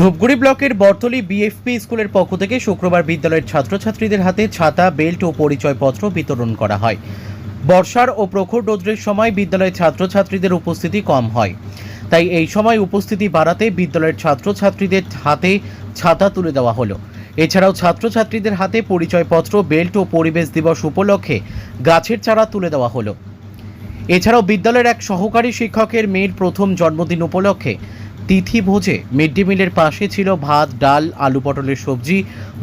ধূপগুড়ি ব্লকের বর্তলি বিএফপি স্কুলের পক্ষ থেকে শুক্রবার বিদ্যালয়ের ছাত্রছাত্রীদের হাতে ছাতা, বেল্ট ও পরিচয়পত্র বিতরণ করা হয়। বর্ষার ও প্রখর রৌদ্রের সময় বিদ্যালয়ের ছাত্রছাত্রীদের উপস্থিতি কম হয়। তাই এই সময় উপস্থিতি বাড়াতে বিদ্যালয়ের ছাত্রছাত্রীদের হাতে ছাতা তুলে দেওয়া হলো। এছাড়াও ছাত্রছাত্রীদের হাতে পরিচয়পত্র, বেল্ট ও পরিবেশ দিবস উপলক্ষে গাছের চারা তুলে দেওয়া হলো। এছাড়াও বিদ্যালয়ের এক সহকারী শিক্ষকের মেয়ের প্রথম জন্মদিন উপলক্ষে তিথি ভোজে মিড ডে মিলের পাশে ছিল ভাত, ডাল, আলু পটলের সবজি,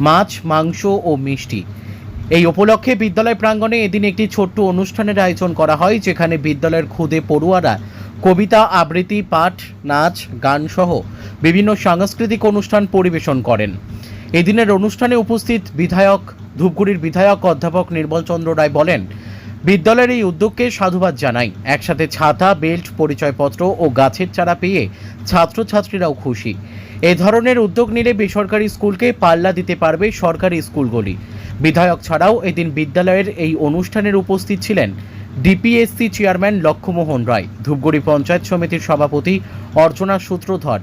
মাছ, মাংস ও মিষ্টি। এই উপলক্ষে বিদ্যালয় প্রাঙ্গণে এদিন একটি ছোট্ট অনুষ্ঠানের আয়োজন করা হয়, যেখানে বিদ্যালয়ের খুদে পড়ুয়ারা কবিতা, আবৃত্তি, পাঠ, নাচ, গান সহ বিভিন্ন সাংস্কৃতিক অনুষ্ঠান পরিবেশন করেন। এদিনের অনুষ্ঠানে উপস্থিত বিধায়ক, ধূপগুড়ির বিধায়ক অধ্যাপক নির্মল চন্দ্র রায় বলেন বিদ্যালয়ের এই উদ্যোগকে সাধুবাদ জানাই। একসাথে ছাতা, বেল্ট, পরিচয়পত্র ও গাছের চারা পেয়ে ছাত্রছাত্রীরাও খুশি। এ ধরনের উদ্যোগ নিলে বেসরকারি স্কুলকে পাল্লা দিতে পারবে সরকারি স্কুলগুলি। বিধায়ক ছাড়াও এদিন বিদ্যালয়ের এই অনুষ্ঠানের উপস্থিত ছিলেন ডিপিএসসি চেয়ারম্যান লক্ষ্যমোহন রায়, ধূপগুড়ি পঞ্চায়েত সমিতির সভাপতি অর্চনা সূত্রধর,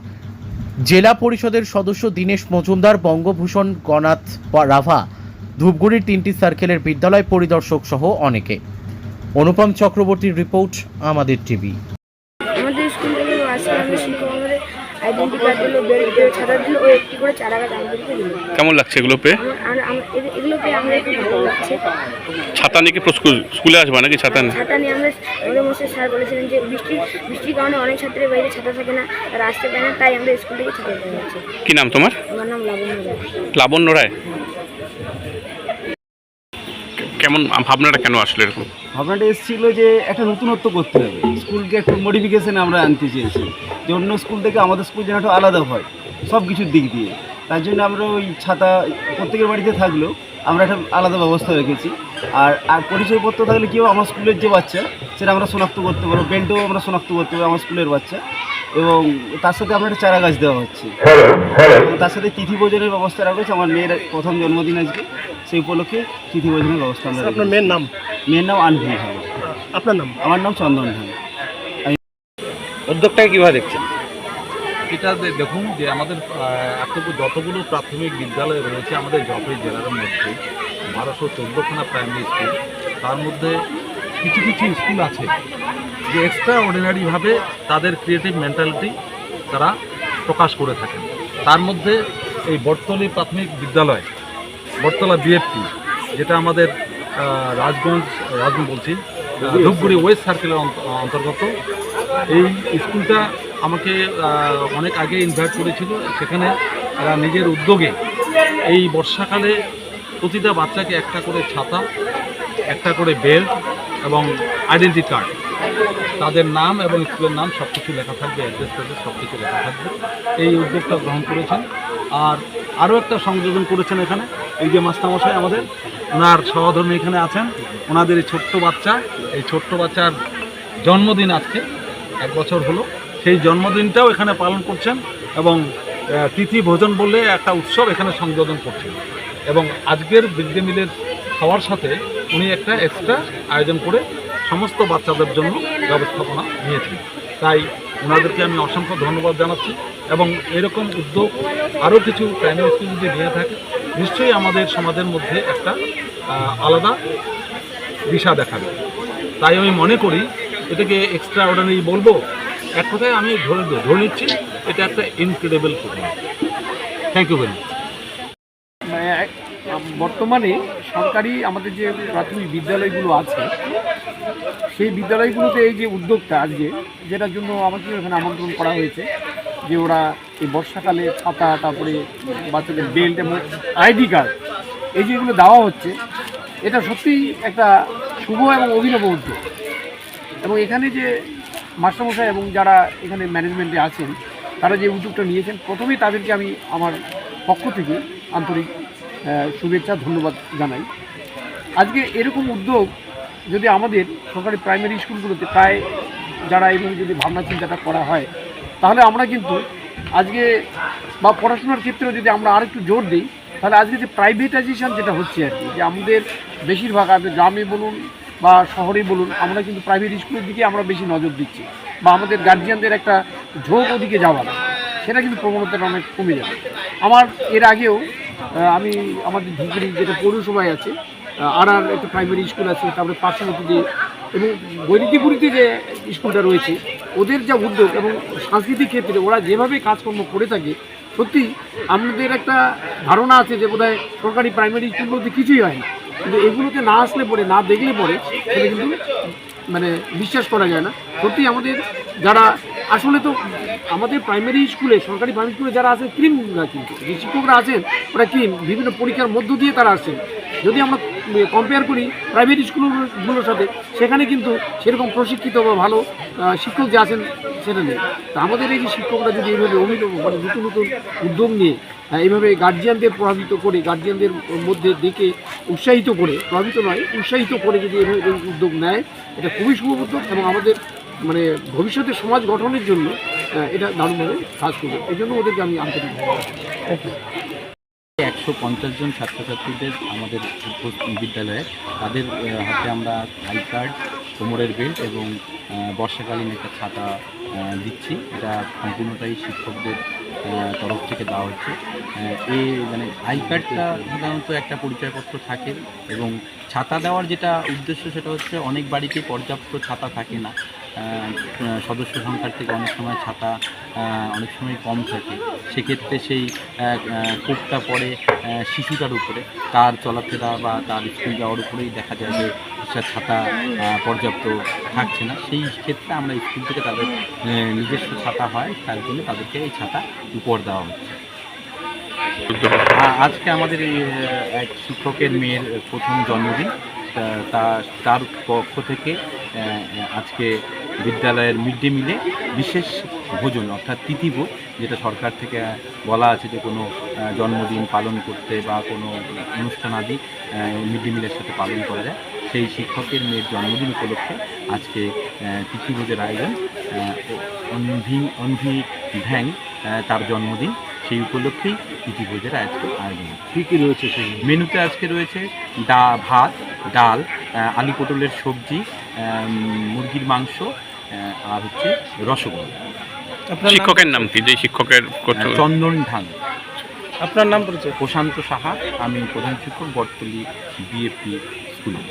জেলা পরিষদের সদস্য দীনেশ মজুমদার, বঙ্গভূষণ গণাথ রাভা, ধূপগুড়ির তিনটি সার্কেলের বিদ্যালয় পরিদর্শক সহ অনেকে। অনুপম চক্রবর্তীর রিপোর্ট আমাদের টিভি। আমাদের স্কুল থেকে আসে আমাদের শিক্ষক আমাদের আইডেন্টি কার্ড দিল বেল্ট দিল ছাতা দিল ও একটি করে চারা গাছ আমাদেরকে দিল কেমন লাগছে এগুলো পেয়ে? এগুলো পেয়ে আমরা একটু ভালো লাগছে। ছাতা নিয়ে কি স্কুলে আসবে নাকি ছাতা নিয়ে? ছাতা নিয়ে আমরা আমাদের মশাই স্যার বলেছিলেন যে বৃষ্টি বৃষ্টির কারণে অনেক ছাত্রের বাইরে ছাতা থাকে না তারা আসতে পারে না তাই আমরা স্কুল থেকে ছাতা নিয়ে যাচ্ছি। কি নাম তোমার? আমার নাম লাবণ্য রায়। লাবণ্য রায়। কেমন ভাবনাটা কেন আসলে এরকম? ভাবনাটা এসেছিল যে একটা নতুনত্ব করতে হবে। স্কুলকে একটু মডিফিকেশন আমরা আনতে চেয়েছি। যে অন্য স্কুল থেকে আমাদের স্কুল যেন একটু আলাদা হয় সব কিছুর দিক দিয়ে। তার জন্য আমরা ওই ছাতা প্রত্যেকের বাড়িতে থাকলেও আমরা একটা আলাদা ব্যবস্থা রেখেছি। আর আর পরিচয়পত্র থাকলে কেউ আমার স্কুলের যে বাচ্চা, সেটা আমরা শনাক্ত করতে পারব। বেল্টও আমরা শনাক্ত করতে পারব, আমার স্কুলের বাচ্চা। এবং তার সাথে আমরা একটা চারা গাছ দেওয়া হচ্ছে। এবং তার সাথে তিথি ভোজনের ব্যবস্থা রাখা হয়েছে। আমার মেয়ের প্রথম জন্মদিন আজকে। সেই উপলক্ষে তিথি ভোজনের ব্যবস্থা আমরা আপনার মেয়ের নাম? মেয়ের নাম আনভি ভাই আপনার নাম? আমার নাম চন্দন ভাই উদ্যোগটাকে কীভাবে দেখছেন? এটা দেখুন যে আমাদের যতগুলো প্রাথমিক বিদ্যালয় রয়েছে আমাদের জলপাইগুড়ি জেলার মধ্যে বারোশো চোদ্দোখানা প্রাইমারি স্কুল তার মধ্যে কিছু কিছু স্কুল আছে যে এক্সট্রা অর্ডিনারিভাবে তাদের ক্রিয়েটিভ মেন্টালিটি তারা প্রকাশ করে থাকেন। তার মধ্যে এই বটতলী প্রাথমিক বিদ্যালয়, বটতলা বিএফপি যেটা আমাদের রাজগঞ্জ রাজগঞ্জ বলছি ধূপগুড়ি ওয়েস্ট সার্কেলের অন্ত- অন্তর্গত। এই স্কুলটা আমাকে অনেক আগে ইনভাইট করেছিল। সেখানে এরা নিজের উদ্যোগে এই বর্ষাকালে প্রতিটা বাচ্চাকে একটা করে ছাতা, একটা করে বেল্ট এবং আইডেন্টি কার্ড তাদের নাম এবং স্কুলের নাম সব কিছু লেখা থাকবে অ্যাড্রেস সব কিছু লেখা থাকবে। এই উদ্যোগটা গ্রহণ করেছেন। আর আরও একটা সংযোজন করেছেন এখানে এই যে মাস্টারমশাই আমাদের। ওনার সহধর্মী এখানে আছেন। ওনাদের এই ছোট্ট বাচ্চা, এই ছোট্ট বাচ্চার জন্মদিন আজকে, এক বছর হলো। সেই জন্মদিনটাও এখানে পালন করছেন এবং তিথি ভোজন বলে একটা উৎসব এখানে সংযোজন করছেন। এবং আজকের ডে মিলের খাওয়ার সাথে উনি একটা এক্সট্রা আয়োজন করে সমস্ত বাচ্চাদের জন্য ব্যবস্থাপনা নিয়েছেন। তাই ওনাদেরকে আমি অসংখ্য ধন্যবাদ জানাচ্ছি এবং এরকম উদ্যোগ আরও কিছু প্রাইমারি স্কুল যদি নিয়ে থাকে, নিশ্চয়ই আমাদের সমাজের মধ্যে একটা আলাদা দিশা দেখাবে। তাই আমি মনে করি এটাকে এক্সট্রা অর্ডিনারি বলব। এক কথায় আমি ধরে ধরে নিচ্ছি, এটা একটা incredible program thank you very much বর্তমানে সরকারি আমাদের যে প্রাথমিক বিদ্যালয়গুলো আছে, সেই বিদ্যালয়গুলোতে এই যে উদ্যোগটা আজকে, যেটার জন্য আমাকে এখানে আমন্ত্রণ করা হয়েছে, যে ওরা এই বর্ষাকালে ছাতা, তারপরে বাচ্চাদের বেল্ট এবং আইডি কার্ড, এই যেগুলো দেওয়া হচ্ছে, এটা সত্যিই একটা শুভ এবং অভিনব উদ্যোগ। এবং এখানে যে মাস্টারমশাই এবং যারা এখানে ম্যানেজমেন্টে আছেন, তারা যে উদ্যোগটা নিয়েছেন, প্রথমেই তাদেরকে আমি আমার পক্ষ থেকে আন্তরিক শুভেচ্ছা, ধন্যবাদ জানাই। আজকে এরকম উদ্যোগ যদি আমাদের সরকারি প্রাইমারি স্কুলগুলোতে প্রায় যারা এইভাবে যদি ভাবনা চিন্তাটা করা হয়, তাহলে আমরা কিন্তু আজকে বা পড়াশোনার ক্ষেত্রেও যদি আমরা আরেকটু জোর দিই, তাহলে আজকে যে প্রাইভেটাইজেশন যেটা হচ্ছে আর কি, যে আমাদের বেশিরভাগ আমাদের গ্রামে বলুন বা শহরে বলুন, আমরা কিন্তু প্রাইভেট স্কুলের দিকে আমরা বেশি নজর দিচ্ছি বা আমাদের গার্জিয়ানদের একটা ঝোঁক ওদিকে যাওয়ার সেটা কিন্তু প্রবণতাটা অনেক কমে যাবে। আমার এর আগেও আমি আমাদের ধুপগুড়ি যেটা পৌরসভায় আছে আর আর একটা প্রাইমারি স্কুল আছে, তারপরে পার্শ্ববর্তী যে, এবং বৈরিতিপুরীতে যে স্কুলটা রয়েছে, ওদের যা উদ্যোগ এবং সাংস্কৃতিক ক্ষেত্রে ওরা যেভাবে কাজকর্ম করে থাকে, সত্যি আমাদের একটা ধারণা আছে যে বোধহয় সরকারি প্রাইমারি স্কুলগুলোতে কিছুই হয় না। কিন্তু এগুলোতে না আসলে পরে না দেখলে পরে সেটা কিন্তু মানে বিশ্বাস করা যায় না। সত্যি আমাদের যারা আসলে তো আমাদের প্রাইমারি স্কুলে সরকারি প্রাইমারি স্কুলে যারা আছে ক্রিমরা কিন্তু। যে শিক্ষকরা আছেন, ওরা ক্রিম বিভিন্ন পরীক্ষার মধ্য দিয়ে তারা আসছেন। যদি আমরা কম্পেয়ার করি প্রাইভেট স্কুলগুলোর সাথে, সেখানে কিন্তু সেরকম প্রশিক্ষিত বা ভালো শিক্ষক যে আছেন, সেটা নেই। তা আমাদের এই যে শিক্ষকরা যদি এইভাবে অভিনব মানে নতুন নতুন উদ্যোগ নিয়ে এইভাবে গার্জিয়ানদের প্রভাবিত করে গার্জিয়ানদের মধ্যে দেখে উৎসাহিত করে, প্রভাবিত নয়, উৎসাহিত করে যদি এভাবে উদ্যোগ নেয়, এটা খুবই শুভ এবং আমাদের মানে ভবিষ্যতে সমাজ গঠনের জন্য এটা দারুণভাবে কাজ করবে। এই জন্য ওদেরকে আমি আন্তরিক একশো পঞ্চাশ জন ছাত্রছাত্রীদের আমাদের বিদ্যালয়ে, তাদের হাতে আমরা আই কার্ড, কোমরের বেল্ট এবং বর্ষাকালীন একটা ছাতা দিচ্ছি। এটা সম্পূর্ণটাই শিক্ষকদের তরফ থেকে দেওয়া হচ্ছে। এই মানে আই কার্ডটা সাধারণত একটা পরিচয়পত্র থাকে এবং ছাতা দেওয়ার যেটা উদ্দেশ্য সেটা হচ্ছে অনেক বাড়িতে পর্যাপ্ত ছাতা থাকে না। সদস্য সংখ্যার থেকে অনেক সময় ছাতা অনেক সময় কম থাকে। সেক্ষেত্রে সেই কোপটা পড়ে শিশুটার উপরে। তার চলাফেরা বা তার স্কুল যাওয়ার উপরেই দেখা যায় যে ছাতা পর্যাপ্ত থাকছে না। সেই ক্ষেত্রে আমরা স্কুল থেকে তাদের নিজস্ব ছাতা হয়। তার জন্য তাদেরকে এই ছাতা উপর দেওয়া হচ্ছে। আজকে আমাদের এক শিক্ষকের মেয়ের প্রথম জন্মদিন। তা- তার পক্ষ থেকে আজকে বিদ্যালয়ের মিড ডে মিলে বিশেষ ভোজন অর্থাৎ তিথিভোজ যেটা সরকার থেকে বলা আছে যে কোনো জন্মদিন পালন করতে বা কোনো অনুষ্ঠান আদি মিড ডে মিলের সাথে পালন করা যায়। সেই শিক্ষকের মেয়ের জন্মদিন উপলক্ষে আজকে তিথিভোজের আয়োজন অনভি অনভি ভ্যাং তার জন্মদিন সেই উপলক্ষেই তিথিভোজের আজকে আয়োজন। কী কী রয়েছে সেই মেনুতে আজকে রয়েছে ডা ভাত ডাল আলু পটলের সবজি মুরগির মাংস আর হচ্ছে রসগোল্লা। শিক্ষকের নাম কি? যে শিক্ষকের চন্দন ঢাং। আপনার নাম পরিচয়? প্রশান্ত সাহা আমি প্রধান শিক্ষক বটতলি বিএপি স্কুলে।